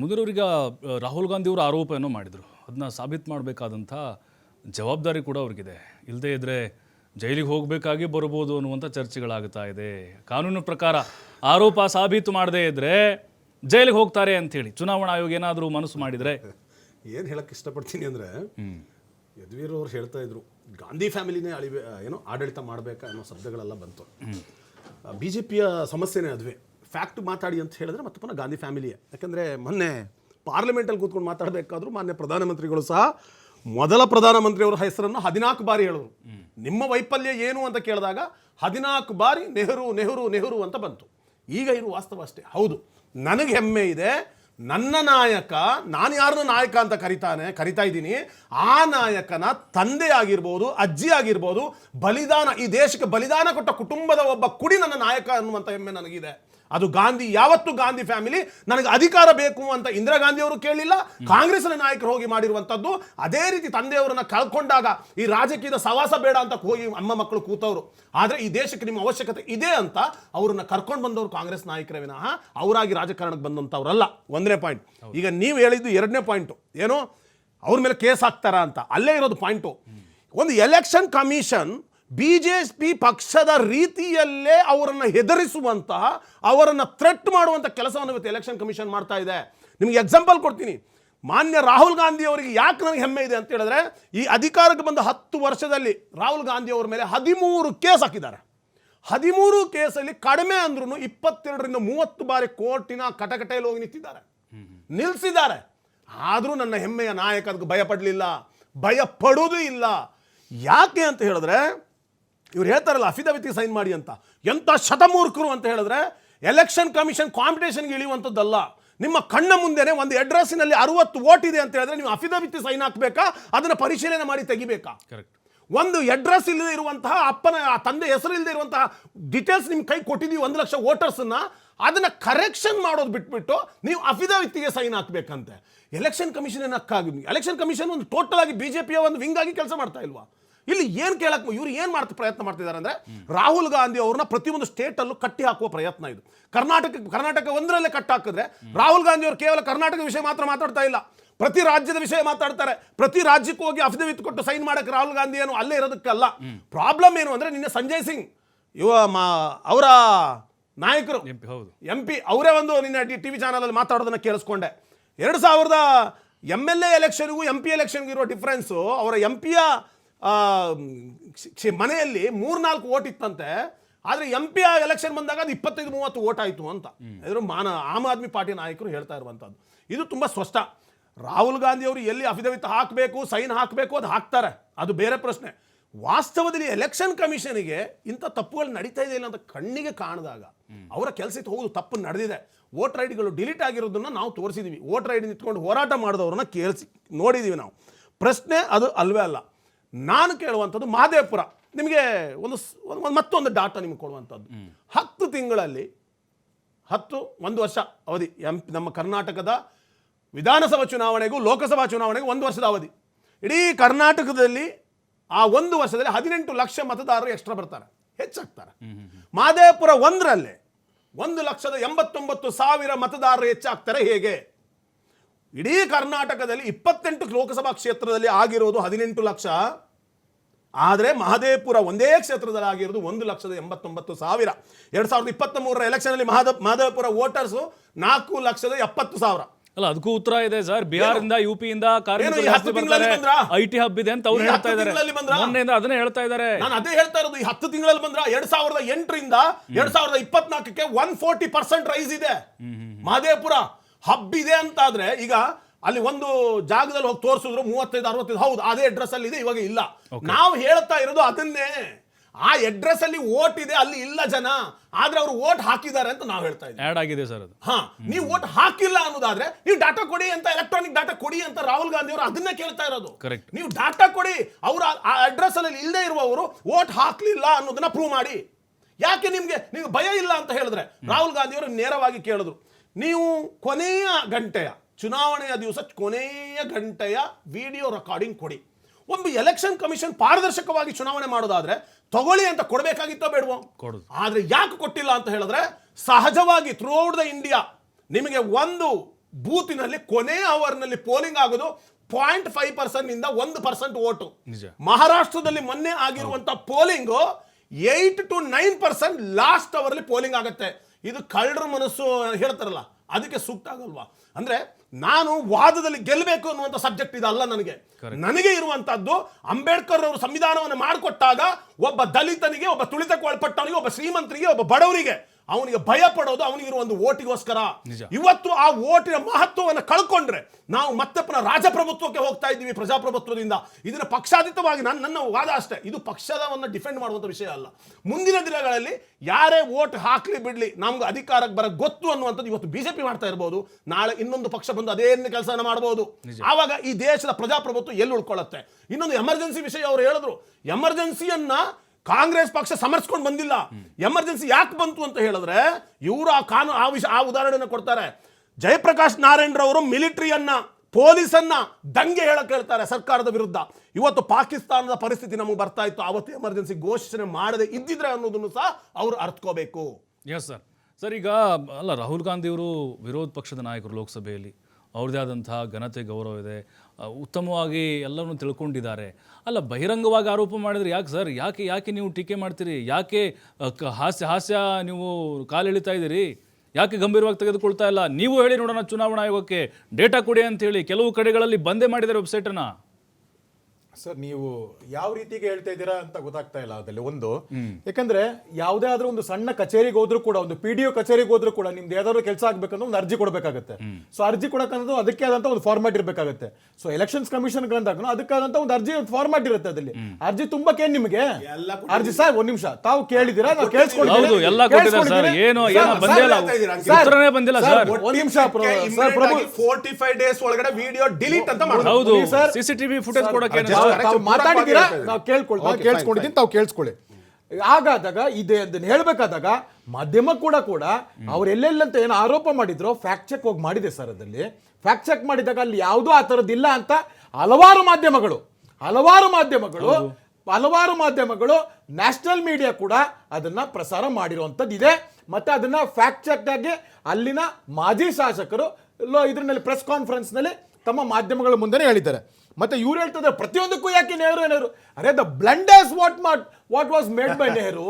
ಮುದಿರವರೀಗ ರಾಹುಲ್ ಗಾಂಧಿ ಅವರು ಆರೋಪ ಏನೋ ಮಾಡಿದರು. ಅದನ್ನ ಸಾಬೀತು ಮಾಡಬೇಕಾದಂಥ ಜವಾಬ್ದಾರಿ ಕೂಡ ಅವ್ರಿಗಿದೆ. ಇಲ್ಲದೇ ಇದ್ದರೆ ಜೈಲಿಗೆ ಹೋಗಬೇಕಾಗಿ ಬರ್ಬೋದು ಅನ್ನುವಂಥ ಚರ್ಚೆಗಳಾಗ್ತಾ ಇದೆ. ಕಾನೂನು ಪ್ರಕಾರ ಆರೋಪ ಸಾಬೀತು ಮಾಡದೇ ಇದ್ದರೆ ಜೈಲಿಗೆ ಹೋಗ್ತಾರೆ ಅಂಥೇಳಿ ಚುನಾವಣಾ ಆಯೋಗ ಏನಾದರೂ ಮನಸ್ಸು ಮಾಡಿದರೆ? ಏನು ಹೇಳಕ್ಕೆ ಇಷ್ಟಪಡ್ತೀನಿ ಅಂದರೆ ಯದುವೀರ್ ಅವ್ರು ಹೇಳ್ತಾ ಇದ್ರು ಗಾಂಧಿ ಫ್ಯಾಮಿಲಿನೇ ಅಳಿವೆ ಏನೋ ಆಡಳಿತ ಮಾಡಬೇಕಾ ಅನ್ನೋ ಶಬ್ದಗಳೆಲ್ಲ ಬಂತು. ಬಿ ಜೆ ಪಿಯ ಸಮಸ್ಯೆನೇ ಅದುವೇ. ಫ್ಯಾಕ್ಟ್ ಮಾತಾಡಿ ಅಂತ ಹೇಳಿದ್ರೆ ಮತ್ತೆ ಪುನಃ ಗಾಂಧಿ ಫ್ಯಾಮಿಲಿಯೇ. ಯಾಕಂದರೆ ಮೊನ್ನೆ ಪಾರ್ಲಿಮೆಂಟಲ್ಲಿ ಕೂತ್ಕೊಂಡು ಮಾತಾಡಬೇಕಾದ್ರೂ ಮಾನ್ಯ ಪ್ರಧಾನಮಂತ್ರಿಗಳು ಸಹ ಮೊದಲ ಪ್ರಧಾನಮಂತ್ರಿಯವರ ಹೆಸರನ್ನು ಹದಿನಾಲ್ಕು ಬಾರಿ ಹೇಳಿದರು. ನಿಮ್ಮ ವೈಫಲ್ಯ ಏನು ಅಂತ ಕೇಳಿದಾಗ ಹದಿನಾಲ್ಕು ಬಾರಿ ನೆಹರು ನೆಹರು ನೆಹರು ಅಂತ ಬಂತು. ಈಗ ಇರುವ ವಾಸ್ತವ ಅಷ್ಟೇ. ಹೌದು, ನನಗೆ ಹೆಮ್ಮೆ ಇದೆ. ನನ್ನ ನಾಯಕ, ನಾನು ಯಾರನ್ನು ನಾಯಕ ಅಂತ ಕರಿತಾನೆ, ಕರಿತಾ ಇದ್ದೀನಿ. ಆ ನಾಯಕನ ತಂದೆ ಆಗಿರ್ಬೋದು, ಅಜ್ಜಿ ಆಗಿರ್ಬೋದು, ಬಲಿದಾನ, ಈ ದೇಶಕ್ಕೆ ಬಲಿದಾನ ಕೊಟ್ಟ ಕುಟುಂಬದ ಒಬ್ಬ ಕುಡಿ ನನ್ನ ನಾಯಕ ಅನ್ನುವಂಥ ಹೆಮ್ಮೆ ನನಗಿದೆ. ಅದು ಗಾಂಧಿ ಯಾವತ್ತು ಗಾಂಧಿ ಫ್ಯಾಮಿಲಿ? ನನಗೆ ಅಧಿಕಾರ ಬೇಕು ಅಂತ ಇಂದಿರಾ ಗಾಂಧಿ ಅವರು ಕೇಳಿಲ್ಲ. ಕಾಂಗ್ರೆಸ್ನ ನಾಯಕರು ಹೋಗಿ ಮಾಡಿರುವಂಥದ್ದು ಅದೇ ರೀತಿ ತಂದೆಯವರನ್ನ ಕಳ್ಕೊಂಡಾಗ ಈ ರಾಜಕೀಯದ ಸವಾಸ ಬೇಡ ಅಂತ ಹೋಗಿ ಅಮ್ಮ ಮಕ್ಕಳು ಕೂತವರು. ಆದರೆ ಈ ದೇಶಕ್ಕೆ ನಿಮ್ಮ ಅವಶ್ಯಕತೆ ಇದೆ ಅಂತ ಅವ್ರನ್ನ ಕರ್ಕೊಂಡು ಬಂದವರು ಕಾಂಗ್ರೆಸ್ ನಾಯಕರ ವಿನಃ ಅವರಾಗಿ ರಾಜಕಾರಣಕ್ಕೆ ಬಂದಂಥವ್ರಲ್ಲ. ಒಂದನೇ ಪಾಯಿಂಟ್ ಈಗ ನೀವು ಹೇಳಿದ್ದು ಎರಡನೇ ಪಾಯಿಂಟು ಏನು? ಅವ್ರ ಮೇಲೆ ಕೇಸ್ ಹಾಕ್ತಾರ ಅಂತ. ಅಲ್ಲೇ ಇರೋದು ಪಾಯಿಂಟು ಒಂದು election commission B J P ಪಕ್ಷದ ರೀತಿಯಲ್ಲೇ ಅವರನ್ನು ಹೆದರಿಸುವಂತಹ, ಅವರನ್ನು ಥ್ರೆಟ್ ಮಾಡುವಂಥ ಕೆಲಸವನ್ನು ಇವತ್ತು ಎಲೆಕ್ಷನ್ ಕಮಿಷನ್ ಮಾಡ್ತಾ ಇದೆ. ನಿಮಗೆ ಎಕ್ಸಾಂಪಲ್ ಕೊಡ್ತೀನಿ. ಮಾನ್ಯ ರಾಹುಲ್ ಗಾಂಧಿ ಅವರಿಗೆ ಯಾಕೆ ನನಗೆ ಹೆಮ್ಮೆ ಇದೆ ಅಂತ ಹೇಳಿದ್ರೆ, ಈ ಅಧಿಕಾರಕ್ಕೆ ಬಂದ ಹತ್ತು ವರ್ಷದಲ್ಲಿ ರಾಹುಲ್ ಗಾಂಧಿ ಅವರ ಮೇಲೆ ಹದಿಮೂರು ಕೇಸ್ ಹಾಕಿದ್ದಾರೆ. ಹದಿಮೂರು ಕೇಸಲ್ಲಿ ಕಡಿಮೆ ಅಂದ್ರೂ ಇಪ್ಪತ್ತೆರಡರಿಂದ ಮೂವತ್ತು ಬಾರಿ ಕೋರ್ಟಿನ ಕಟಕಟೆಯಲ್ಲಿ ಹೋಗಿ ನಿಂತಿದ್ದಾರೆ. ನಿಲ್ಲಿಸಿದ್ದಾರೆ ಆದರೂ ನನ್ನ ಹೆಮ್ಮೆಯ ನಾಯಕ ಅದಕ್ಕೆ ಭಯ ಪಡಲಿಲ್ಲ ಭಯ ಇಲ್ಲ. ಯಾಕೆ ಅಂತ ಹೇಳಿದ್ರೆ ಇವ್ರು ಹೇಳ್ತಾರಲ್ಲ ಅಫಿಡವಿಟಿ ಸೈನ್ ಮಾಡಿ ಅಂತ. ಎಂಥ ಶತಮೂರ್ಖರು ಅಂತ ಹೇಳಿದ್ರೆ ಎಲೆಕ್ಷನ್ ಕಮಿಷನ್ ಕಾಂಪಿಟೇಷನ್ಗೆ ಇಳಿಯುವಂಥದ್ದಲ್ಲ. ನಿಮ್ಮ ಕಣ್ಣ ಮುಂದೆನೆ ಒಂದು ಅಡ್ರೆಸ್ಸಿನಲ್ಲಿ ಅರುವತ್ತು ಓಟ್ ಇದೆ ಅಂತ ಹೇಳಿದ್ರೆ ನೀವು ಅಫಿಡವಿಟಿ ಸೈನ್ ಹಾಕಬೇಕಾ? ಅದನ್ನು ಪರಿಶೀಲನೆ ಮಾಡಿ ತೆಗಿಬೇಕಾ? ಕರೆಕ್ಟ್ ಒಂದು ಅಡ್ರೆಸ್ ಇಲ್ಲದೆ ಇರುವಂತಹ ಅಪ್ಪನ ಆ ತಂದೆ ಹೆಸರು ಇಲ್ಲದೆ ಇರುವಂತಹ ಡೀಟೇಲ್ಸ್ ನಿಮ್ಮ ಕೈ ಕೊಟ್ಟಿದ್ದೀವಿ ಒಂದು ಲಕ್ಷ ವೋಟರ್ಸನ್ನ ಅದನ್ನು ಕರೆಕ್ಷನ್ ಮಾಡೋದು ಬಿಟ್ಬಿಟ್ಟು ನೀವು ಅಫಿಡವಿಟಿಗೆ ಸೈನ್ ಹಾಕಬೇಕಂತೆ. ಎಲೆಕ್ಷನ್ ಕಮಿಷನ್ ಏನಕ್ಕಾಗಿ ಎಲೆಕ್ಷನ್ ಕಮಿಷನ್ ಒಂದು ಟೋಟಲ್ ಆಗಿ ಪಿಯ ಒಂದು ವಿಂಗ್ ಆಗಿ ಕೆಲಸ ಮಾಡ್ತಾ ಇಲ್ವಾ? ಇಲ್ಲಿ ಏನು ಕೇಳಕ್ ಇವ್ರು ಏನು ಮಾಡ್ತ ಪ್ರಯತ್ನ ಮಾಡ್ತಿದ್ದಾರೆ ಅಂದ್ರೆ ರಾಹುಲ್ ಗಾಂಧಿ ಅವ್ರನ್ನ ಪ್ರತಿಯೊಂದು ಸ್ಟೇಟ್ ಅಲ್ಲೂ ಕಟ್ಟಿ ಹಾಕುವ ಪ್ರಯತ್ನ ಇದು. ಕರ್ನಾಟಕ ಕರ್ನಾಟಕ ಒಂದರಲ್ಲೇ ಕಟ್ಟಾಕಿದ್ರೆ ರಾಹುಲ್ ಗಾಂಧಿ ಅವರು ಕೇವಲ ಕರ್ನಾಟಕ ವಿಷಯ ಮಾತ್ರ ಮಾತಾಡ್ತಾ ಇಲ್ಲ. ಪ್ರತಿ ರಾಜ್ಯದ ವಿಷಯ ಮಾತಾಡ್ತಾರೆ. ಪ್ರತಿ ರಾಜ್ಯಕ್ಕೂ ಹೋಗಿ ಅಫಿಡವಿಟ್ ಕೊಟ್ಟು ಸೈನ್ ಮಾಡಕ್ಕೆ ರಾಹುಲ್ ಗಾಂಧಿ ಏನು ಅಲ್ಲೇ ಇರೋದಕ್ಕಲ್ಲ ಪ್ರಾಬ್ಲಮ್ ಏನು ಅಂದ್ರೆ ನಿನ್ನೆ ಸಂಜಯ್ ಸಿಂಗ್ ಇವ ಮಾ ಅವರ ನಾಯಕರು ಎಂ ಪಿ ಹೌದು. ಎಂ ಪಿ ಅವರೇ ಒಂದು ನಿನ್ನೆ ಟಿ ವಿ ಚಾನಲಲ್ಲಿ ಮಾತಾಡೋದನ್ನ ಕೇಳಿಸ್ಕೊಂಡೆ. ಎರಡು ಸಾವಿರದ ಎಂ ಎಲ್ ಎ ಎಲೆಕ್ಷನ್ಗೂ ಎಂ ಪಿ ಎಲೆಕ್ಷನ್ಗೂ ಇರೋ ಡಿಫ್ರೆನ್ಸು ಅವರ ಎಂ ಪಿಯ ಮನೆಯಲ್ಲಿ ಮೂರ್ನಾಲ್ಕು ಓಟ್ ಇತ್ತಂತೆ. ಆದರೆ ಎಂ ಪಿ ಎಲೆಕ್ಷನ್ ಬಂದಾಗ ಅದು ಇಪ್ಪತ್ತೈದು, ಮೂವತ್ತು ಓಟ್ ಆಯಿತು ಅಂತ. ಇದ್ರ ಮಾನ, ಆಮ್ ಆದ್ಮಿ ಪಾರ್ಟಿ ನಾಯಕರು ಹೇಳ್ತಾ ಇರುವಂಥದ್ದು. ಇದು ತುಂಬ ಸ್ಪಷ್ಟ. ರಾಹುಲ್ ಗಾಂಧಿ ಅವರು ಎಲ್ಲಿ ಅಫಿಡವಿಟ್ ಹಾಕಬೇಕು, ಸೈನ್ ಹಾಕಬೇಕು, ಅದು ಹಾಕ್ತಾರೆ. ಅದು ಬೇರೆ ಪ್ರಶ್ನೆ. ವಾಸ್ತವದಲ್ಲಿ ಎಲೆಕ್ಷನ್ ಕಮಿಷನಿಗೆ ಇಂಥ ತಪ್ಪುಗಳು ನಡೀತಾ ಇದೆ ಇಲ್ಲ ಅಂತ ಕಣ್ಣಿಗೆ ಕಾಣಿದಾಗ ಅವರ ಕೆಲಸ ಇತ್ತು, ಹೌದು, ತಪ್ಪು ನಡೆದಿದೆ. ವೋಟರ್ ಐ ಡಿಗಳು ಡಿಲೀಟ್ ಆಗಿರೋದನ್ನ ನಾವು ತೋರಿಸಿದ್ದೀವಿ ವೋಟರ್ ಐಡಿ ನಿಂತ್ಕೊಂಡು ಹೋರಾಟ ಮಾಡಿದವ್ರನ್ನ ಕೇಳಿಸಿ ನೋಡಿದ್ದೀವಿ ನಾವು. ಪ್ರಶ್ನೆ ಅದು ಅಲ್ವೇ ಅಲ್ಲ. ನಾನು ಕೇಳುವಂಥದ್ದು ಮಹದೇವಪುರ ನಿಮಗೆ ಒಂದು ಒಂದು- ಒಂದು ಮತ್ತೊಂದು ಡಾಟಾ ನಿಮಗೆ ಕೊಡುವಂಥದ್ದು. ಹತ್ತು ತಿಂಗಳಲ್ಲಿ ಹತ್ತು ಒಂದು ವರ್ಷ ಅವಧಿ. ಎಂ ನಮ್ಮ ಕರ್ನಾಟಕದ ವಿಧಾನಸಭಾ ಚುನಾವಣೆಗೂ ಲೋಕಸಭಾ ಚುನಾವಣೆಗೂ ಒಂದು ವರ್ಷದ ಅವಧಿ. ಇಡೀ ಕರ್ನಾಟಕದಲ್ಲಿ ಆ ಒಂದು ವರ್ಷದಲ್ಲಿ ಹದಿನೆಂಟು ಲಕ್ಷ ಮತದಾರರು ಎಕ್ಸ್ಟ್ರಾ ಬರ್ತಾರೆ. ಹೆಚ್ಚಾಗ್ತಾರೆ. ಮಾದೇಪುರ ಒಂದರಲ್ಲೇ ಒಂದು ಲಕ್ಷದ ಎಂಬತ್ತೊಂಬತ್ತು ಸಾವಿರ ಮತದಾರರು ಹೆಚ್ಚಾಗ್ತಾರೆ ಹೇಗೆ? ಇಡೀ ಕರ್ನಾಟಕದಲ್ಲಿ ಇಪ್ಪತ್ತೆಂಟು ಲೋಕಸಭಾ ಕ್ಷೇತ್ರದಲ್ಲಿ ಆಗಿರೋದು ಹದಿನೆಂಟು ಲಕ್ಷ. ಆದರೆ ಮಹದೇವಪುರ ಒಂದೇ ಕ್ಷೇತ್ರದಲ್ಲಿ ಆಗಿರೋದು ಒಂದು ಲಕ್ಷದ ಎಂಬತ್ತೊಂಬತ್ತು ಸಾವಿರ. ಎರಡು ಸಾವಿರದ ಇಪ್ಪತ್ತ್ ಮೂರರ ಎಲೆಕ್ಷನಲ್ಲಿ ಮಹದ ಮಹದೇವಪುರ ವೋಟರ್ಸ್ ನಾಲ್ಕು ಲಕ್ಷದ ಎಪ್ಪತ್ತು ಸಾವಿರ. ಅಲ್ಲ ಅದಕ್ಕೂ ಉತ್ತರ ಇದೆ ಸರ್. ಬಿಹಾರಿಂದ ಯು ಪಿಯಿಂದ ಏನು ಈ ಹತ್ತು ತಿಂಗಳಲ್ಲಿ ಬಂದ್ರಾ? ಐ ಟಿ ಹಬ್ ಇದೆ ಅಂತ ಅವ್ರು ಹೇಳ್ತಾ ಇದ್ದಾರೆ? ಮೊನ್ನೆಯಿಂದ ಅದನ್ನೇ ಹೇಳ್ತಾ ಇದ್ದಾರೆ. ನಾನು ಅದೇ ಹೇಳ್ತಾ ಇರೋದು ಈ ಹತ್ತು ತಿಂಗಳಲ್ಲಿ ಬಂದ್ರ? ಎರಡ್ ಸಾವಿರದ ಎಂಟರಿಂದ ಎರಡ್ ಸಾವಿರದ ಇಪ್ಪತ್ನಾಲ್ಕಕ್ಕೆ ಒನ್ ಫೋರ್ಟಿ ಪರ್ಸೆಂಟ್ ರೈಸ್ ಇದೆ. ಮಹದೇವಪುರ. ಹಬ್ ಇದೆ ಅಂತಾದ್ರೆ ಈಗ ಅಲ್ಲಿ ಒಂದು ಜಾಗದಲ್ಲಿ ಹೋಗಿ ತೋರಿಸಿದ್ರು ಮೂವತ್ತೈದು ಅರವತ್ತೈದು ಹೌದು ಅದೇ ಅಡ್ರೆಸ್ ಅಲ್ಲಿ ಇದೆ ಇವಾಗ ಇಲ್ಲ. ನಾವು ಹೇಳ್ತಾ ಇರೋದು ಅದನ್ನೇ. ಆ ಅಡ್ರೆಸ್ ಅಲ್ಲಿ ಓಟ್ ಇದೆ ಅಲ್ಲಿ ಇಲ್ಲ ಜನ. ಆದ್ರೆ ಅವರು ಓಟ್ ಹಾಕಿದ್ದಾರೆ ಅಂತ ನಾವು ಹೇಳ್ತಾ ಇದ್ದೀವಿ. ಆ್ಯಡ್ ಆಗಿದೆ ಸರ್ ಅದು. ಹಾ ನೀವು ಓಟ್ ಹಾಕಿಲ್ಲ ಅನ್ನೋದಾದ್ರೆ ನೀವು ಡಾಟಾ ಕೊಡಿ ಅಂತ ಎಲೆಕ್ಟ್ರಾನಿಕ್ ಡಾಟಾ ಕೊಡಿ ಅಂತ ರಾಹುಲ್ ಗಾಂಧಿ ಅವರು ಅದನ್ನೇ ಕೇಳ್ತಾ ಇರೋದು. ಕರೆಕ್ಟ್ ನೀವು ಡಾಟಾ ಕೊಡಿ ಅವರು ಆ ಅಡ್ರೆಸ್ ಅಲ್ಲಿ ಇಲ್ಲದೆ ಇರುವವರು ಓಟ್ ಹಾಕ್ಲಿಲ್ಲ ಅನ್ನೋದನ್ನ ಪ್ರೂವ್ ಮಾಡಿ. ಯಾಕೆ ನಿಮ್ಗೆ ನೀವು ಭಯ ಇಲ್ಲ ಅಂತ ಹೇಳಿದ್ರೆ ರಾಹುಲ್ ಗಾಂಧಿ ಅವರು ನೇರವಾಗಿ ಕೇಳಿದ್ರು. ನೀವು ಕೊನೆಯ ಗಂಟೆಯ ಚುನಾವಣೆಯ ದಿವಸ ಕೊನೆಯ ಗಂಟೆಯ ವಿಡಿಯೋ ರೆಕಾರ್ಡಿಂಗ್ ಕೊಡಿ. ಒಂದು ಎಲೆಕ್ಷನ್ ಕಮಿಷನ್ ಪಾರದರ್ಶಕವಾಗಿ ಚುನಾವಣೆ ಮಾಡೋದಾದ್ರೆ ತಗೊಳ್ಳಿ ಅಂತ ಕೊಡಬೇಕಾಗಿತ್ತೋ ಬೇಡವೋ? ಕೊಡು ಆದ್ರೆ ಯಾಕೆ ಕೊಟ್ಟಿಲ್ಲ ಅಂತ ಹೇಳಿದ್ರೆ ಸಹಜವಾಗಿ ಥ್ರೂ ಔಟ್ ದ ಇಂಡಿಯಾ ನಿಮಗೆ ಒಂದು ಬೂತಿನಲ್ಲಿ ಕೊನೆಯ ಅವರ್ನಲ್ಲಿ ಪೋಲಿಂಗ್ ಆಗೋದು ಪಾಯಿಂಟ್ ಫೈವ್ ಪರ್ಸೆಂಟ್ ಇಂದ ಒಂದು ಪರ್ಸೆಂಟ್ ಓಟು. ಮಹಾರಾಷ್ಟ್ರದಲ್ಲಿ ಮೊನ್ನೆ ಆಗಿರುವಂತ polling eight to nine percent last hour ಅಲ್ಲಿ ಪೋಲಿಂಗ್ ಆಗುತ್ತೆ. ಇದು ಕಳ್ಳರ ಮನಸ್ಸು ಹೇಳ್ತಾರಲ್ಲ ಅದಕ್ಕೆ ಸೂಕ್ತ ಆಗಲ್ವಾ ಅಂದ್ರೆ ನಾನು ವಾದದಲ್ಲಿ ಗೆಲ್ಲಬೇಕು ಅನ್ನುವಂಥ ಸಬ್ಜೆಕ್ಟ್ ಇದಲ್ಲ ನನಗೆ. ನನಗೆ ಇರುವಂತಹದ್ದು ಅಂಬೇಡ್ಕರ್ ಅವರು ಸಂವಿಧಾನವನ್ನು ಮಾಡಿಕೊಟ್ಟಾಗ ಒಬ್ಬ ದಲಿತನಿಗೆ ಒಬ್ಬ ತುಳಿತಕ್ಕೆ ಒಳಪಟ್ಟವನಿಗೆ ಒಬ್ಬ ಶ್ರೀಮಂತರಿಗೆ ಒಬ್ಬ ಬಡವರಿಗೆ ಅವನಿಗೆ ಭಯ ಪಡೋದು ಅವನಿಗಿರುವ ಒಂದು ಓಟಿಗೋಸ್ಕರ. ಇವತ್ತು ಆ ಓಟಿನ ಮಹತ್ವವನ್ನು ಕಳ್ಕೊಂಡ್ರೆ ನಾವು ಮತ್ತೆ ಪುನಃ ರಾಜಪ್ರಭುತ್ವಕ್ಕೆ ಹೋಗ್ತಾ ಇದ್ದೀವಿ ಪ್ರಜಾಪ್ರಭುತ್ವದಿಂದ. ಇದನ್ನ ಪಕ್ಷಾತೀತವಾಗಿ ನನ್ನ ನನ್ನ ವಾದ ಅಷ್ಟೇ. ಇದು ಪಕ್ಷದವನ್ನು ಡಿಫೆಂಡ್ ಮಾಡುವಂಥ ವಿಷಯ ಅಲ್ಲ. ಮುಂದಿನ ದಿನಗಳಲ್ಲಿ ಯಾರೇ ಓಟ್ ಹಾಕಲಿ ಬಿಡ್ಲಿ ನಮ್ಗೆ ಅಧಿಕಾರಕ್ಕೆ ಬರ ಗೊತ್ತು ಅನ್ನುವಂಥದ್ದು ಇವತ್ತು ಬಿಜೆಪಿ ಮಾಡ್ತಾ ಇರ್ಬೋದು. ನಾಳೆ ಇನ್ನೊಂದು ಪಕ್ಷ ಬಂದು ಅದೇ ಕೆಲಸನ ಮಾಡ್ಬೋದು. ಆವಾಗ ಈ ದೇಶದ ಪ್ರಜಾಪ್ರಭುತ್ವ ಎಲ್ಲಿ ಉಳ್ಕೊಳ್ಳುತ್ತೆ? ಇನ್ನೊಂದು ಎಮರ್ಜೆನ್ಸಿ ವಿಷಯ ಅವರು ಹೇಳಿದ್ರು. ಎಮರ್ಜೆನ್ಸಿಯನ್ನ ಕಾಂಗ್ರೆಸ್ ಪಕ್ಷ ಸಮರ್ಸ್ಕೊಂಡು ಬಂದಿಲ್ಲ. ಎಮರ್ಜೆನ್ಸಿ ಯಾಕೆ ಬಂತು ಅಂತ ಹೇಳಿದ್ರೆ ಇವರು ಆ ಕಾನು, ಆ ವಿಷಯ ಆ ಉದಾಹರಣೆಯನ್ನು ಕೊಡ್ತಾರೆ. ಜಯಪ್ರಕಾಶ್ ನಾರಾಯಣರವರು ಮಿಲಿಟರಿಯನ್ನ, ಪೊಲೀಸನ್ನ ದಂಗೆ ಹೇಳಕ್ ಹೇಳ್ತಾರೆ ಸರ್ಕಾರದ ವಿರುದ್ಧ. ಇವತ್ತು ಪಾಕಿಸ್ತಾನದ ಪರಿಸ್ಥಿತಿ ನಮಗೆ ಬರ್ತಾ ಇತ್ತು. ಅವತ್ತು ಎಮರ್ಜೆನ್ಸಿ ಘೋಷಣೆ ಮಾಡದೆ ಇದ್ದಿದ್ರೆ ಅನ್ನೋದನ್ನು ಸಹ ಅವರು ಅರ್ಥಕೋಬೇಕು ಎಸ್ ಸರ್ ಸರ್ ಈಗ, ಅಲ್ಲ, ರಾಹುಲ್ ಗಾಂಧಿಯವರು ವಿರೋಧ ಪಕ್ಷದ ನಾಯಕರು ಲೋಕಸಭೆಯಲ್ಲಿ. ಅವ್ರದ್ದೇ ಆದಂತಹ ಘನತೆ ಗೌರವ ಇದೆ. ಉತ್ತಮವಾಗಿ ಎಲ್ಲವನ್ನು ತಿಳ್ಕೊಂಡಿದ್ದಾರೆ. ಅಲ್ಲ, ಬಹಿರಂಗವಾಗಿ ಆರೋಪ ಮಾಡಿದ್ರೆ ಯಾಕೆ ಸರ್? ಯಾಕೆ ಯಾಕೆ ನೀವು ಟೀಕೆ ಮಾಡ್ತೀರಿ? ಯಾಕೆ ಹಾಸ್ಯ ಹಾಸ್ಯ ನೀವು ಕಾಲೆಳಿತಾ ಇದ್ದೀರಿ? ಯಾಕೆ ಗಂಭೀರವಾಗಿ ತೆಗೆದುಕೊಳ್ತಾ ಇಲ್ಲ? ನೀವು ಹೇಳಿ ನೋಡೋಣ ಚುನಾವಣಾ ಆಯೋಗಕ್ಕೆ ಡೇಟಾ ಕೊಡಿ ಅಂತ ಹೇಳಿ ಕೆಲವು ಕಡೆಗಳಲ್ಲಿ ಬಂದೇ ಮಾಡಿದ್ದಾರೆ ವೆಬ್ಸೈಟನ್ನು ಸರ್ ನೀವು ಯಾವ ರೀತಿಗೆ ಹೇಳ್ತಾ ಇದ್ದೀರಾ ಅಂತ ಗೊತ್ತಾಗ್ತಾ ಇಲ್ಲ ಅದರಲ್ಲಿ ಒಂದು. ಯಾಕಂದ್ರೆ ಯಾವುದೇ ಆದ್ರೂ ಒಂದು ಸಣ್ಣ ಕಚೇರಿಗೆ ಹೋದ್ರು ಕೂಡ ಒಂದು ಪಿ ಡಿ ಒ ಕಚೇರಿಗೆ ಹೋದ್ರು ಕೂಡ ನಿಮ್ದು ಯಾವ್ದಾದ್ರು ಕೆಲಸ ಆಗ್ಬೇಕಂದ್ರೆ ಒಂದು ಅರ್ಜಿ ಕೊಡಬೇಕಾಗುತ್ತೆ. ಸೊ ಅರ್ಜಿ ಕೊಡಕ್ಕಂದ್ರೆ ಅದಕ್ಕೆ ಆದಂತ ಒಂದು ಫಾರ್ಮ್ಯಾಟ್ ಇರಬೇಕಾಗುತ್ತೆ. ಸೊ ಎಲೆಕ್ಷನ್ಸ್ ಕಮಿಷನ್ ಅಂದಾಗ ಅದಕ್ಕಾದಂತ ಒಂದು ಅರ್ಜಿ ಫಾರ್ಮ್ಯಾಟ್ ಇರುತ್ತೆ ಅದಲ್ಲಿ ಅರ್ಜಿ ತುಂಬಕ್ಕೆ ನಿಮಗೆ? ಎಲ್ಲ ಅರ್ಜಿ ಸರ್ ಒಂದ್ ನಿಮಿಷ. ತಾವು ಕೇಳಿದಿರಾ ನಾವು. ಏನು ಪ್ರಭು. ಫೋರ್ಟಿ ಫೈವ್ ಡೇಸ್ ಒಳಗಡೆ ವಿಡಿಯೋ ಡಿಲೀಟ್ ಅಂತ ಹೌದು. ನೋಡಿ ಸರ್. ಸಿ ಸಿ ಫುಟೇಜ್ ಕೊಡಕ್ಕೆ ಏನು ತಾವು- ಮಾತಾಡಿದ್ದೀರಾ? ನಾವು ಕೇಳ್ಕೊಳ್ತಾ ಕೇಳಿಸ್ಕೊಂಡಿದ್ದೀನಿ ತಾವು ಕೇಳಿಸ್ಕೊಳ್ಳಿ. ಹಾಗಾದಾಗ ಇದೆ ಅದನ್ನ ಹೇಳ್ಬೇಕಾದಾಗ ಮಾಧ್ಯಮ ಕೂಡ ಕೂಡ ಅವ್ರು ಎಲ್ಲೆಲ್ಲಂತ ಏನು ಆರೋಪ ಮಾಡಿದ್ರು ಫ್ಯಾಕ್ಟ್ ಚೆಕ್ ಹೋಗಿ ಮಾಡಿದೆ ಸರ್ ಅದರಲ್ಲಿ. ಫ್ಯಾಕ್ಟ್ ಚೆಕ್ ಮಾಡಿದಾಗ ಅಲ್ಲಿ ಯಾವುದೂ ಆ ಥರದ್ದಿಲ್ಲ ಅಂತ ಹಲವಾರು ಮಾಧ್ಯಮಗಳು ಹಲವಾರು ಮಾಧ್ಯಮಗಳು ಹಲವಾರು ಮಾಧ್ಯಮಗಳು ನ್ಯಾಷನಲ್ ಮೀಡಿಯಾ ಕೂಡ ಅದನ್ನ ಪ್ರಸಾರ ಮಾಡಿರುವಂಥದ್ದು ಇದೆ. ಮತ್ತೆ ಅದನ್ನ ಫ್ಯಾಕ್ಟ್ ಚೆಕ್ ಆಗಿ ಅಲ್ಲಿನ ಮಾಜಿ ಶಾಸಕರು ಇದ್ರಲ್ಲಿ ಪ್ರೆಸ್ ಕಾನ್ಫರೆನ್ಸ್ನಲ್ಲಿ ತಮ್ಮ ಮಾಧ್ಯಮಗಳ ಮುಂದೆ ಹೇಳಿದ್ದಾರೆ. ಮತ್ತೆ ಇವ್ರು ಹೇಳ್ತಿದ್ರೆ ಪ್ರತಿಯೊಂದಕ್ಕೂ ಯಾಕೆ ನೆಹರು ನೆಹರು? ಅರೆ ದ ಬ್ಲಂಡರ್ಸ್ ವಾಟ್ ಮಾಟ್ what was made by Nehru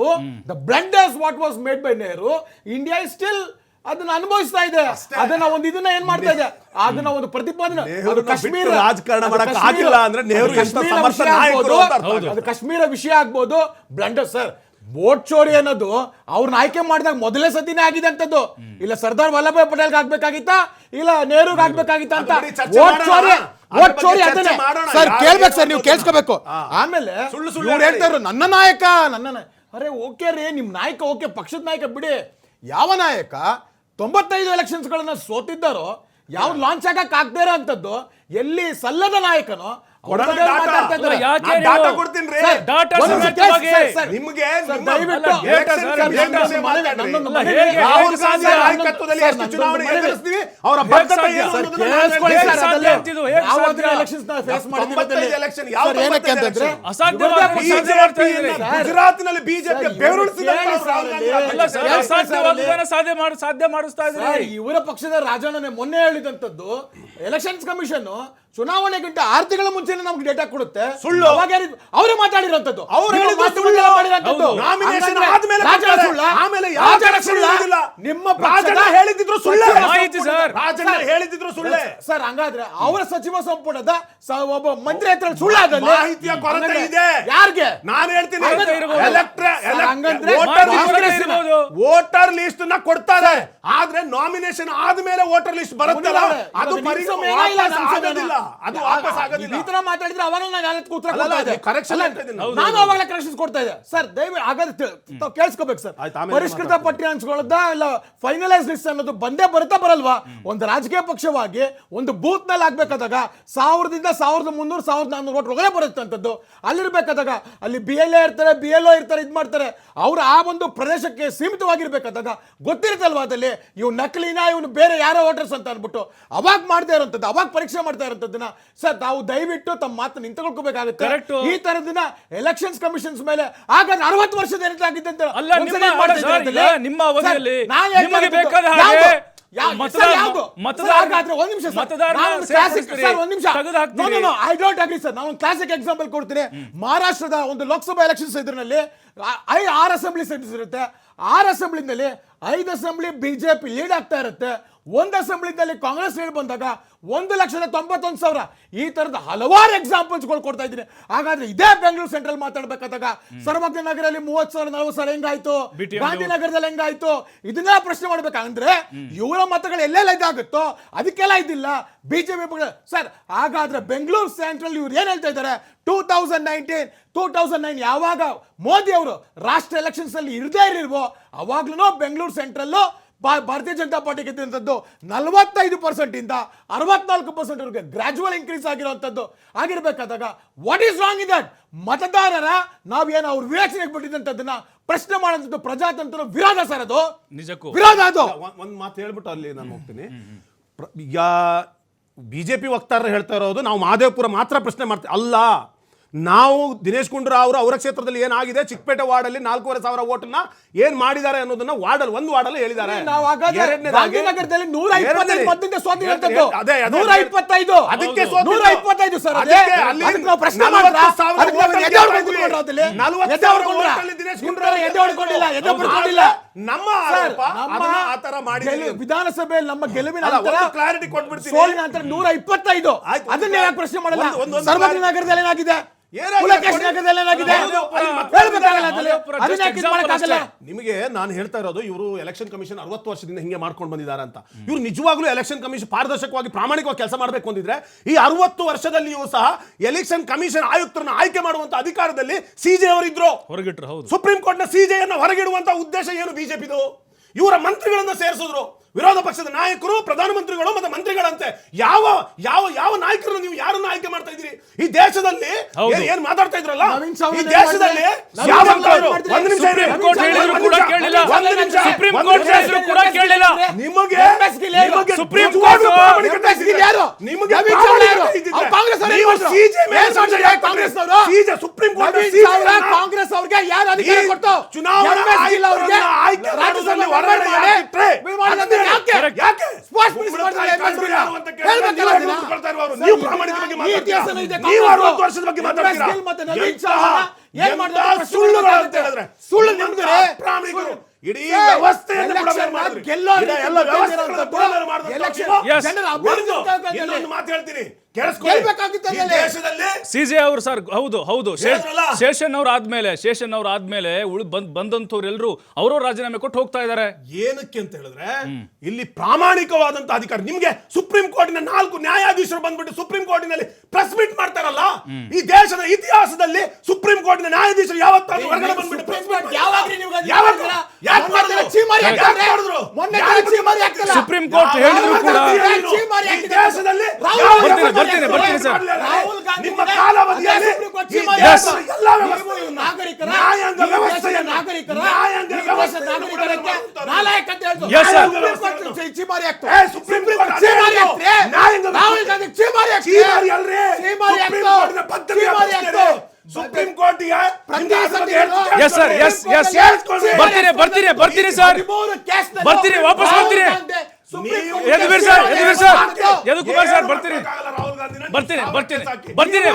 the blunders what was made by Nehru India is still ಅದನ್ನ ಅನುಭವಿಸ್ತಾ ಇದೆ. ಅದನ್ನ ಒಂದು ಇದನ್ನ ಏನ್ ಮಾಡ್ತಾ ಇದೆ? ಅದನ್ನ ಒಂದು ಪ್ರತಿಪಾದನೆ ಅದು ಕಾಶ್ಮೀರ ರಾಜಕಾರಣ ಮಾಡಕ್ ಆಗಿಲ್ಲ ಅಂದ್ರೆ ನೆಹರು ಅದು ಕಾಶ್ಮೀರ ವಿಷಯ ಆಗ್ಬೋದು, ಬ್ಲಂಡರ್ ಸರ್ ವೋಟ್ ಚೋರಿ ಅನ್ನೋದು ಅವ್ರನ್ನ ಆಯ್ಕೆ ಮಾಡಿದಾಗ ಮೊದಲೇ ಸತಿನೇ ಆಗಿದೆ ಅಂತದ್ದು. ಇಲ್ಲ ಸರ್ದಾರ್ ವಲ್ಲಭಾಯ್ ಪಟೇಲ್ ಆಗ್ಬೇಕಾಗಿತ್ತಾ ಇಲ್ಲ ನೆಹರುಗ್ ಆಗ್ಬೇಕಾಗಿತ್ತ ಅಂತ? ವೋಟ್. ಚೋರಿ ಬಗ್ಗೆ ಚೋರಿ ಅದನ್ನೇ. ಮಾಡೋಣ. ಸರ್ ಕೇಳ್ಬೇಕು ಸರ್ ನೀವು ಕೇಳಿಸ್ಕೋಬೇಕು. ಆಮೇಲೆ ಸುಳ್ಳು ಸುಳ್ಳು ಇವ್ರು ಹೇಳ್ತಾ ಹೇಳಿ. ಇದ್ರು ನನ್ನ ನಾಯಕ ನನ್ನ ಅರೆ ಓಕೆ ರೀ ನಿಮ್ಮ ನಾಯಕ ಓಕೆ ಪಕ್ಷದ ನಾಯಕ ಬಿಡಿ. ಯಾವ ನಾಯಕ ತೊಂಬತ್ತೈದು ಎಲೆಕ್ಷನ್ಸ್ ಗಳನ್ನ ಸೋತಿದ್ದಾರೋ ಯಾವ ಲಾಂಚ್ ಆಗಕ್ ಆಗ್ದೇ ಇರೋ ಅಂಥದ್ದು ಎಲ್ಲಿ ಸಲ್ಲದ ನಾಯಕನೋ ಗುಜರಾತ್ನಲ್ಲಿ ಬಿಜೆಪಿ ಸಾಧ್ಯ ಮಾಡಿ ಸಾಧ್ಯ ಮಾಡಿಸ್ತಾ ಇದ್ರೆ. ಇದ್ದೀರಿ ಇವರ ಪಕ್ಷದ ರಾಜಣ್ಣನೇ ಮೊನ್ನೆ ಹೇಳಿದಂತದ್ದು ಎಲೆಕ್ಷನ್ಸ್ ಕಮಿಷನ್ ಚುನಾವಣೆಗಿಂತ ಆರು ತಿಂಗಳ ಮುಂಚೆನೆ ನಮ್ಗೆ ಡೇಟಾ ಕೊಡುತ್ತೆ. ಸುಳ್ಳು. ಅವಾಗ ಅವರೇ ಮಾತಾಡಿರೋಂಥದ್ದು. ಅವ್ರು ನಿಮ್ಮ ಹೇಳಿದ್ರು ಸುಳ್ಳೆ. ಮಾಹಿತಿ ಸರ್. ಹೇಳಿದ್ರು ಸುಳ್ಳೆ. ಸರ್ ಹಂಗಾದ್ರೆ ಅವರ ಸಚಿವ ಸಂಪುಟದ ಒಬ್ಬ ಮಂತ್ರಿ ಹತ್ರ ಸುಳ್ಳಾದಲ್ಲಿ ಮಾಹಿತಿಯ ಕೊರತೆ ಇದೆ. ಯಾರಿಗೆ? ನಾನು ಹೇಳ್ತೀನಿ. ವೋಟರ್ ಲಿಸ್ಟ್ನ ಕೊಡ್ತಾರೆ. ಆದ್ರೆ ನಾಮಿನೇಷನ್ ಆದ್ಮೇಲೆ ವೋಟರ್ ಲಿಸ್ಟ್ ಬರುತ್ತಲ್ಲ? ಅದು ಪರಿಸರ ಪರಿ- ಇಲ್ಲ, ವಾಪಸ್ ಆಗೋದಿಲ್ಲ. ಅದು. ಈ ತರ ಮಾತಾಡಿದ್ರೆ ಅವಾಗ ನಾನು ಉತ್ತರ ಅಲ್ಲ, ಕೊಡ್ತಾ ಅಲ್ಲ, ಇದ್ದೆ. correction ಅಲ್ಲ, ಹೇಳ್ತಾ ಇದ್ದೀನಿ. ಹೌದು, ನಾನು ಅವಾಗಲೇ ಕರೆಕ್ಷನ್ ಕೊಡ್ತಾ ಇದ್ದೆ. ಸರ್ ದಯವಿಟ್ಟು ಆಗದ ತಿ- ತಾವು ಕೇಳಿಸ್ಕೋಬೇಕು ಸರ್ ಆಯ್ತು, ಆಮೇಲೆ ಪರಿಷ್ಕೃತ ಮಾತಾಡ್ತೀನಿ. ಪಟ್ಟಿ ಹಂಚ್ಕೊಳ್ಳೋದ ಇಲ್ಲ ಫೈನಲೈಸ್ ಲಿಸ್ಟ್ ಅನ್ನೋದು ಬಂದೇ ಬರುತ್ತಾ ಬರಲ್ವಾ? ಒಂದು ರಾಜಕೀಯ ಪಕ್ಷವಾಗಿ ಒಂದು ಬೂತ್ನಲ್ಲಿ ಆಗ್ಬೇಕಾದಾಗ ಸಾವಿರದಿಂದ ಸಾವಿರದ ಮುನ್ನೂರು ಸಾವಿರದ ನಾನ್ನೂರು ಓಟ್ ಒಳಗಡೆ ಬರುತ್ತೆ ಅಂತದ್ದು. ಅಲ್ಲಿರ್ಬೇಕಾದಾಗ ಅಲ್ಲಿ ಬಿ ಎಲ್ ಎ ಇರ್ತಾರೆ ಬಿ ಎಲ್ ಒ ಇರ್ತಾರೆ ಇದು ಮಾಡ್ತಾರೆ. ಅವ್ರು ಆ ಒಂದು ಪ್ರದೇಶಕ್ಕೆ ಸೀಮಿತವಾಗಿರ್ಬೇಕಾದಾಗ ಗೊತ್ತಿರುತ್ತಲ್ವಾ ಅದಲ್ಲಿ ಇವ್ ನಕಲಿನ ಇವನು ಬೇರೆ ಯಾರೋ ವೋಟರ್ಸ್ ಅಂತ ಅಂದ್ಬಿಟ್ಟು. ಅವಾಗ ಮಾಡ್ತಾ ಇರೋಂಥದ್ದು ಅವಾಗ ಪರೀಕ್ಷೆ ಮಾಡ್ತಾ ಇರೋಂಥದ್ದನ್ನ ಸರ್ ತಾವು ದಯವಿಟ್ಟು ತಮ್ಮ ಮಾತು ನಿಂತುಕೊಳ್ಕೋಬೇಕಾಗುತ್ತೆ. ಈ ತರದಿನ ಎಲೆಕ್ಷನ್ಸ್ ಕಮಿಷನ್ಸ್ ಮೇಲೆ ಆಗ ಅರವತ್ತು ವರ್ಷದ ಏನಿದ್ದಾಗಿದೆ ಅಂತ ನಿಮ್ಮ- ಅವಧಿಯಲ್ಲಿ ನಿಮಗೆ ಬೇಕಾದ ಹಾಗೆ ಮಹಾರಾಷ್ಟ್ರದ ಒಂದು ಲೋಕಸಭಾ ಎಲೆಕ್ಷನ್ಸ್ ಇದರಲ್ಲಿ ಐ ಆರ್ ಅಸೆಂಬ್ಲಿ ಸೀಟ್ಸ್ ಇರುತ್ತೆ. ಆರ್ ಅಸೆಂಬ್ಲಿನಲ್ಲಿ ಐದು ಅಸೆಂಬ್ಲಿ ಬಿಜೆಪಿ ಲೀಡ್ ಆಗ್ತಾ ಇರುತ್ತೆ. ಒಂದು ಅಸೆಂಬ್ಲಿನಲ್ಲಿ ಕಾಂಗ್ರೆಸ್ ಲೀಡ್ ಬಂದಾಗ ಒಂದು ಲಕ್ಷದ ತೊಂಬತ್ತೊಂದು ಸಾವಿರ. ಈ ತರದ ಹಲವಾರು ಎಕ್ಸಾಂಪಲ್ಸ್ಗಳು ಕೊಡ್ತಾ ಇದ್ದೀನಿ. ಹಾಗಾದ್ರೆ ಇದೇ ಬೆಂಗಳೂರು ಸೆಂಟ್ರಲ್ ಮಾತಾಡ್ಬೇಕಾದಾಗ ಸರ್ವಜ್ಞ ನಗರಲ್ಲಿ ಮೂವತ್ತು ಸಾವಿರ ನಲವತ್ತು ಸಾವಿರ ಹೆಂಗಾಯ್ತು? ಗಾಂಧಿನಗರದಲ್ಲಿ ಹೆಂಗಾಯ್ತು? ಇದನ್ನ ಪ್ರಶ್ನೆ ಮಾಡ್ಬೇಕಂದ್ರೆ ಇವರ ಮತಗಳು ಎಲ್ಲೆಲ್ಲ ಇದಾಗುತ್ತೋ ಅದಕ್ಕೆಲ್ಲ ಇದಿಲ್ಲ. ಬಿಜೆಪಿ ಸರ್ ಹಾಗಾದ್ರೆ ಬೆಂಗಳೂರು ಸೆಂಟ್ರಲ್ ಇವ್ರು ಏನ್ ಹೇಳ್ತಾ ಇದ್ದಾರೆ? Two thousand nineteen two thousand nine ಯಾವಾಗ ಮೋದಿ ಅವರು ರಾಷ್ಟ್ರ ಎಲೆಕ್ಷನ್ಸ್ ಅಲ್ಲಿ ಇರದೇ ಇರಿಲ್ವೋ ಅವಾಗ್ಲೂ ಬೆಂಗಳೂರು ಸೆಂಟ್ರಲ್ ಭಾರತೀಯ ಜನತಾ ಪಾರ್ಟಿ ಗೆದ್ದಂಥದ್ದು ನಲವತ್ತೈದು ಪರ್ಸೆಂಟಿಂದ ಅರವತ್ನಾಲ್ಕು ಪರ್ಸೆಂಟ್ ಗ್ರ್ಯಾಜುವಲ್ ಗ್ರಾಜುವಲ್ ಇನ್ಕ್ರೀಸ್ ಆಗಿರುವಂಥದ್ದು ಆಗಿರ್ಬೇಕಾದಾಗ what is wrong in that ಮತದಾರರ ನಾವೇನು ಅವ್ರ ವಿವೇಚನೆಗೆ ಬಿಟ್ಟಿದ್ದಂಥದ್ದನ್ನ ಪ್ರಶ್ನೆ ಮಾಡುವಂಥದ್ದು ಪ್ರಜಾತಂತ್ರ ವಿರೋಧ ಸರ್ ಅದು. ನಿಜಕ್ಕೂ. ವಿರೋಧ ಅದು. ಒಂದು ಮಾತು ಹೇಳ್ಬಿಟ್ಟು ಅಲ್ಲಿ ನಾನು ಹೋಗ್ತೀನಿ. ಪ್ರ- ಈಗ ಬಿ ಜೆ ಪಿ ವಕ್ತಾರರು ಹೇಳ್ತಾ ಇರೋದು ನಾವು ಮಹದೇವಪುರ ಮಾತ್ರ ಪ್ರಶ್ನೆ ಮಾಡ್ತೀವಿ. ಅಲ್ಲ ನಾವು ದಿನೇಶ್ ಗುಂಡೂರಾವ್ ಅವರು ಅವರ ಕ್ಷೇತ್ರದಲ್ಲಿ ಏನಾಗಿದೆ? ಚಿಕ್ಕಪೇಟೆ ವಾರ್ಡಲ್ಲಿ ನಾಲ್ಕೂವರೆ ಸಾವಿರ ಓಟನ್ನ ಏನ್ ಮಾಡಿದ್ದಾರೆ ಅನ್ನೋದನ್ನ ವಾರ್ಡಲ್ಲಿ ಒಂದು ವಾರ್ಡಲ್ಲಿ ಹೇಳಿದ್ದಾರೆ. ನಮ್ಮ ವಿಧಾನಸಭೆಯಲ್ಲಿ ನಮ್ಮ ಗೆಲುವಿನ ಕ್ಲಾರಿಟಿ ಕೊಟ್ಬಿಡ್ತೀವಿ ನಂತರ ನೂರ ಇಪ್ಪತ್ತೈದು. ಅದನ್ನ ಪ್ರಶ್ನೆ ಮಾಡಲ್ಲ? ನಗರದಲ್ಲಿ ಏನಾಗಿದೆ ನಿಮಗೆ ನಾನು ಹೇಳ್ತಾ ಇರೋದು ಇವರು ಎಲೆಕ್ಷನ್ ಕಮಿಷನ್ ಅರವತ್ತು ವರ್ಷದಿಂದ ಹಿಂಗೆ ಮಾಡ್ಕೊಂಡು ಬಂದಿದ್ದಾರೆ ಅಂತ. ಇವ್ರು ನಿಜವಾಗ್ಲೂ ಎಲೆಕ್ಷನ್ ಕಮಿಷನ್ ಪಾರದರ್ಶಕವಾಗಿ ಪ್ರಾಮಾಣಿಕವಾಗಿ ಕೆಲಸ ಮಾಡಬೇಕು ಅಂದಿದ್ರೆ ಈ ಅರವತ್ತು ವರ್ಷದಲ್ಲಿಯೂ ಸಹ ಎಲೆಕ್ಷನ್ ಕಮಿಷನ್ ಆಯುಕ್ತರನ್ನ ಆಯ್ಕೆ ಮಾಡುವಂತ ಅಧಿಕಾರದಲ್ಲಿ ಸಿಜೆ ಅವರಿದ್ರು. ಹೊರಗಿಟ್ರು ಹೌದು. ಸುಪ್ರೀಂ ಕೋರ್ಟ್ನ ಸಿಜೆಯನ್ನು ಹೊರಗಿಡುವಂತ ಉದ್ದೇಶ ಏನು ಬಿಜೆಪಿದು ಇವರ ಮಂತ್ರಿಗಳನ್ನ ಸೇರಿಸಿದ್ರು. ವಿರೋಧ ಪಕ್ಷದ ನಾಯಕರು ಪ್ರಧಾನಮಂತ್ರಿಗಳು ಮತ್ತೆ ಮಂತ್ರಿಗಳಂತೆ ಯಾವ ಯಾವ ಯಾವ ನಾಯಕರನ್ನು ನೀವು ಯಾರನ್ನ ಆಯ್ಕೆ ಮಾಡ್ತಾ ಇದ್ದೀರಿ ಈ ದೇಶದಲ್ಲಿ. ಏನ್- ಏನ್ ಮಾತಾಡ್ತಾ ಇದ್ರಲ್ಲ ನವೀನ್ ಈ ದೇಶದಲ್ಲಿ ನವೀನ್ ಯಾವ ಸಾವರ್ಕರ್ ಕಾಯ್ದೆ? ಮಾಡ್ತಾರೆ. ಒಂದು ನಿಮಿಷ ಇರಿ. ಸುಪ್ರೀಂ ಕೋರ್ಟ್ ಹೇಳಿದ್ರು ಒಂದು ಕೂಡ ನಿಮಿಷ. ಕೇಳಿಲ್ಲ. ಒಂದು ನಿಮಿಷ. ಸುಪ್ರೀಂ ಒಂದು ಕೋರ್ಟ್ ನಿಮಿಷ. ಹೇಳಿದ್ರು ಕೂಡ ಕೇಳಿಲ್ಲ. ನಿಮಗೆ MS ಗಿಲ್ ಯಾರು? ನಿಮಗೆ ಸುಪ್ರೀಂ ನಿಜವಾಗ್ಲೂ ಕೋರ್ಟ್ ಗಿಲ್ ಯಾರು? ನಿಮಗೆ ನವೀನ್ ಅವ್ರು ಕಾಂಗ್ರೆಸ್ ಅವ್ರು ನೀವು ಏನ್ ಮಾಡಿದ್ರು? CJ ಮೇಲೆ ಏನ್ ಮಾಡಿದ್ರು ಸಂಶಯ ಕಾಂಗ್ರೆಸ್. ಅವರು? CJ Supreme Court Naveen Congress ಅವ್ರಿಗೆ ಯಾರು ಅಧಿಕಾರ ಈ ಕೊಟ್ಟು ಚುನಾವಣಾ MS ಗಿಲ್ ಅವ್ರಿಗೆ ಆಯುಕ್ತರನ್ನ ಆಯ್ಕೆ ರಾಜ್ಯದಲ್ಲಿ ಮಾಡೋದ್ರಲ್ಲಿ ಹೊರಗಡೆ ಮಾಡಿ ಯಾಕಿಟ್ರೆ? ಅದನ್ನ. ನೀವು ಪ್ರಾಮಾಣಿಕ ಬಗ್ಗೆ ಈ ಇತಿಹಾಸನೂ ಇದೆ. ಮಾತಾಡ್ತೀರಾ ನೀವು ಕಾಂಗ್ರೆಸ್ ಅರವತ್ತು ವರ್ಷದ ಬಗ್ಗೆ MS ಮಾತಾಡ್ತೀರಾ? ಗಿಲ್ ಮತ್ತೆ ನವೀನ್ ಎಂತಹ- ಸಾವರ್ಕರ್ ಏನ್ ಮಾಡಿದ್ರು ಎಂತಹ ಪ್ರಶ್ನೆ ಸುಳ್ಳುಗಳು ಅಂತ ಹೇಳಿದ್ರೆ? ಸುಳ್ಳು ನಿಮ್ಮಂತಹ ನಿಮ್ದು ರೀ. ಇಡೀ ವ್ಯವಸ್ಥೆಯನ್ನು ಮಾತು ಹೇಳ್ತೀನಿ. ಕೇಳಿಸ್ಕೊಳ್ಳಿ. ಈ ದೇಶದಲ್ಲಿ ಸಿಜೆ ಅವರು ಸರ್ ಹೌದು ಹೌದು. ಶೇಷನ್ ಅವ್ರು ಆದ್ಮೇಲೆ ಶೇಷನ್ ಅವ್ರು ಆದ್ಮೇಲೆ ಉಳ್ ಬಂದ್ ಬಂದಂತವ್ರು ಎಲ್ಲರೂ ಅವ್ರವ್ರ ರಾಜೀನಾಮೆ ಕೊಟ್ಟು ಹೋಗ್ತಾ ಇದ್ದಾರೆ ಏನಕ್ಕೆ ಅಂತ ಹೇಳಿದ್ರೆ ಇಲ್ಲಿ ಪ್ರಾಮಾಣಿಕವಾದಂತ ಅಧಿಕಾರ ನಿಮ್ಗೆ ಸುಪ್ರೀಂ ಕೋರ್ಟಿನ ನಾಲ್ಕು ನ್ಯಾಯಾಧೀಶರು ಬಂದ್ಬಿಟ್ಟು ಸುಪ್ರೀಂ ಕೋರ್ಟಿನಲ್ಲಿ ಪ್ರೆಸ್ ಮೀಟ್ ಮಾಡ್ತಾರಲ್ಲ ಈ ದೇಶದ ಇತಿಹಾಸದಲ್ಲಿ ಸುಪ್ರೀಂ ಕೋರ್ಟಿನ ನ್ಯಾಯಾಧೀಶರು ಯಾವತ್ತಾದ್ರೂ ಹೊರಗಡೆ ಬಂದ್ಬಿಟ್ಟು ಯಾವಾಗ? ಸುಪ್ರೀಂ ಕೋರ್ಟ್ ಹೇಳಿದ್ರು ಕೂಡ ದೇಶದಲ್ಲಿ ಬರ್ತೀನಿ, ಬರ್ತೇನೆ ಸರ್. ರಾಹುಲ್ ಗಾಂಧಿ ನಿಮ್ಮ ಕಾಲಾವಧಿಯಲ್ಲಿ ನಾಗರಿಕರ ನ್ಯಾಯಾಂಗ ವ್ಯವಸ್ಥೆಯ ನಾಗರಿಕರ ನ್ಯಾಯಾಂಗ ವ್ಯವಸ್ಥೆ ನಾಗರಿಕರಕ್ಕೆ. ನಾಲಾಯಕ ಅಂತ ಹೇಳ್ತಾರೆ ಚೀಮಾರಿ ಆಗ್ತದೆ ಏ, ಸುಪ್ರೀಂ ಕೋರ್ಟ್ ಚೀಮಾರಿ ಆಗ್ತದೆ ರಾಹುಲ್ ಗಾಂಧಿ ಚೀಮಾರಿ ಆಗ್ತದೆ ಚೀಮಾರಿ ಅಲ್ರಿ. ಚೀಮಾರಿ ಪದ್ಧತಿ ಚೀಮಾರಿ ಆಗ್ತದೆ Supreme Court yeah yes. Yes, yes. ಕೇಳಿಸ್ಕೊಳ್ಳಿ. ಬರ್ತೀನಿ, ಬರ್ತೀನಿ, ಬರ್ತೀನಿ, ಸರ್ ಬರ್ತೀನಿ, ವಾಪಸ್ ಬರ್ತೀನಿ. Yaduveer sir, Yaduveer sir. Yadu Kumar sir ಬರ್ತೀನಿ. ಬರ್ತೀನಿ ಬರ್ತೀನಿ ಬರ್ತೀನಿ